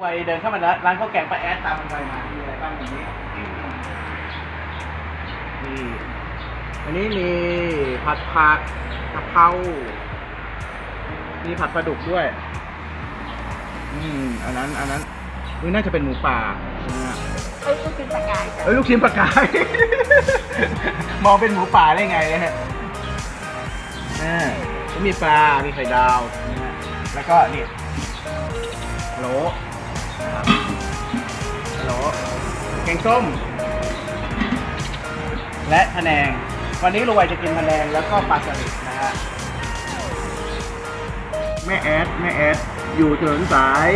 ไปเดินเข้ามาร้านข้าวแกงป้าแอดตามมันไปมามีอะไรบ้างอย่างนี้นี่อันนี้มีผัดผักกะเพรา มีผัดปลาดุกด้วย อืม อันนั้น อันนั้นอุ้ยน่าจะเป็นหมูป่านะฮะเอ้ยต้องกินปลากายจ้ะเอ้ยลูกชิ้นปลากาย มองเป็นหมูป่าได้ไงนะฮะอ่าก็มีปลา มีไข่ดาวนะฮะ แล้วก็นี่โหลนะครับ โลแกงส้ม และพะแนง วันนี้ลุงไวจะกินพะแนงแล้วก็ปลาสลิดนะฮะ แม่แอด แม่แอด อยู่ถนนสาย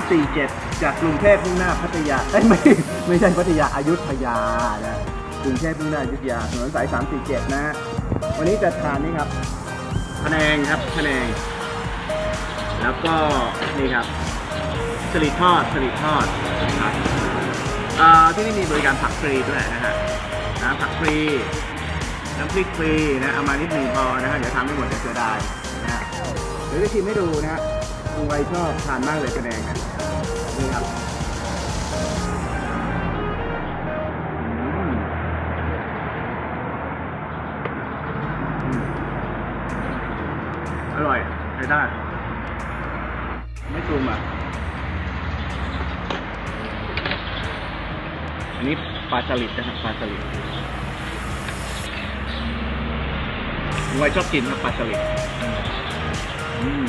347 จากกรุงเทพมุ่งหน้าพัทยาเอ้ยไม่ไม่ใช่พัทยาอายุทยานะกรุงเทพมุ่งหน้าอยุธยาถนนสาย 347 นะฮะ วันนี้จะทานนี่ครับพะแนงครับพะแนง แล้วก็นี่ครับ สลิดทอดสลิดทอดนะครับที่นี่มีบริการผักฟรีด้วยนะฮะนะผักฟรีน้ำพริกฟรีนะเอามานิดหนึ่งพอนะฮะเดี๋ยวทำไม่หมดจะเสียดายนะฮะเดี๋ยวจะชิมให้ดูนะฮะคุณไวชอบทานมากเลยกระแดงนะนี่ครับอืมอืมอร่อยใช้ได้ ไม่ปรุงอะ อันนี้ปลาสลิดนะครับปลาสลิดงวยชอบกินครับปลาสลิดอืม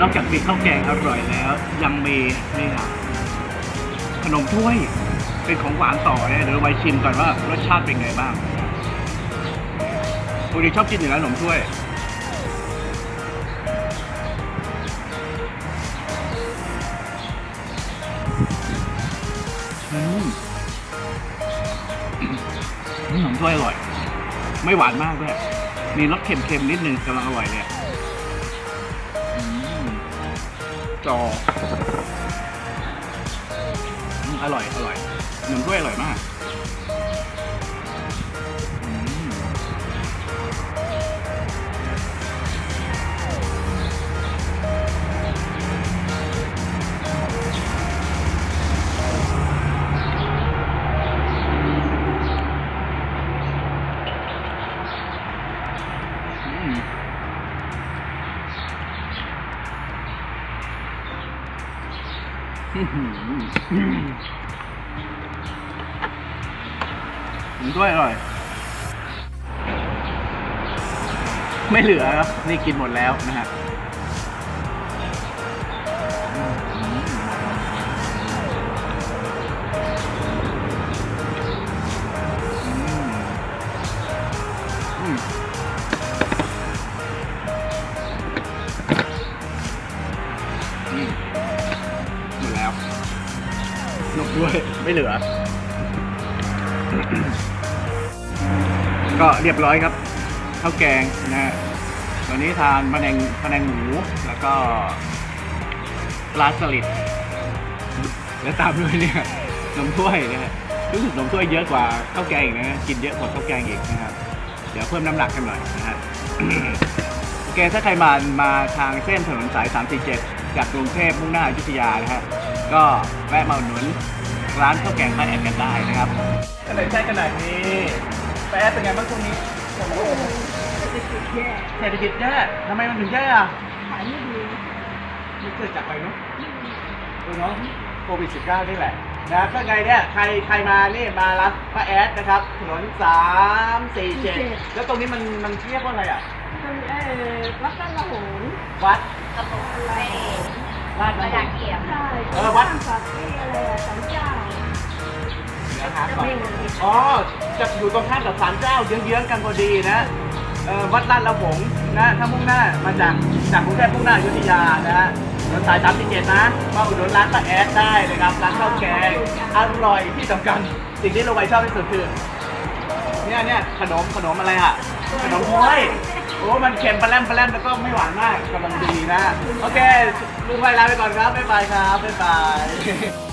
นอกจากมีข้าวแกงอร่อยแล้ว ยังมีนี่ครับขนมถ้วย เป็นของหวานต่อเนี่ยเดี๋ยวเราไปชิมก่อนว่ารสชาติเป็นไงบ้างปกติชอบกินอยู่แล้วขนมถ้วยขนมถ้วยอร่อย ไม่หวานมากด้วยมีรสเค็มๆนิดนึงกำลังอร่อยเลย จออร่อย อร่อยหนมด้วยอร่อยมาก หืมด้วยอร่อย ไม่เหลือครับ นี่กินหมดแล้วนะฮะ นกด้วยไม่เหลือ ก็เรียบร้อยครับข้าวแกงนะฮะวันนี้ทานพะแนงพะแนงหมูแล้วก็ปลาสลิดแล้วตามด้วยเนี่ยนมถ้วยนะฮะรู้สึกนมถ้วยเยอะกว่าข้าวแกงอีกนะฮะกินเยอะกว่าข้าวแกงอีกนะครับเดี๋ยวเพิ่มน้ำหนักกันหน่อยนะฮะโอเคถ้าใครมามาทางเส้นถนนสาย 347 จากกรุงเทพมุ่งหน้าอยุธยานะฮะก็แวะมาอุดหนุนร้านข้าวแกงป้าแอนกันได้นะครับขนาดใช่ขนาดนี้ป้าแอนเป็นไงบ้างช่วงนี้เศรษฐกิจแย่ทำไมมันถึงแย่อะขายไม่ดีไม่เกิดจากอะไรเนาะเออเนาะโควิด 19 นี่แหละนะก็ไงเนี่ยใครใครมานี่มารับป้าแอดนะครับถนน3 4 7แล้วตรงนี้มันมันเรียกว่าอะไรอะมันเออวัดต้นละโหนวัดกระปุกไป ลาดมาน้ำจากเกียบใช่เออวัดฝากที่อะไรอะสันเจ้านะครับอ๋อจะอยู่ตรงข้ามกับศาลเจ้าเยื้องๆกันพอดีนะเออวัดลาดละหงนะถ้ามุ่งหน้ามาจากจากกรุงเทพมุ่งหน้าอยุธยานะฮะถนนสาย37นะมาอุดหนุนร้านป้าแอดได้เลยครับร้านข้าวแกงอร่อยที่สำคัญสิ่งที่เราไวชอบที่สุดคือเนี่ยเนี่ยขนมขนมอะไรอะขนมถ้วยโอ้มันเค็มปลาแรมปลาแรมแล้วก็ไม่หวานมากกำลังดีนะ โอเคลุงไวลาไปก่อนครับ บ๊ายบายครับ บ๊ายบาย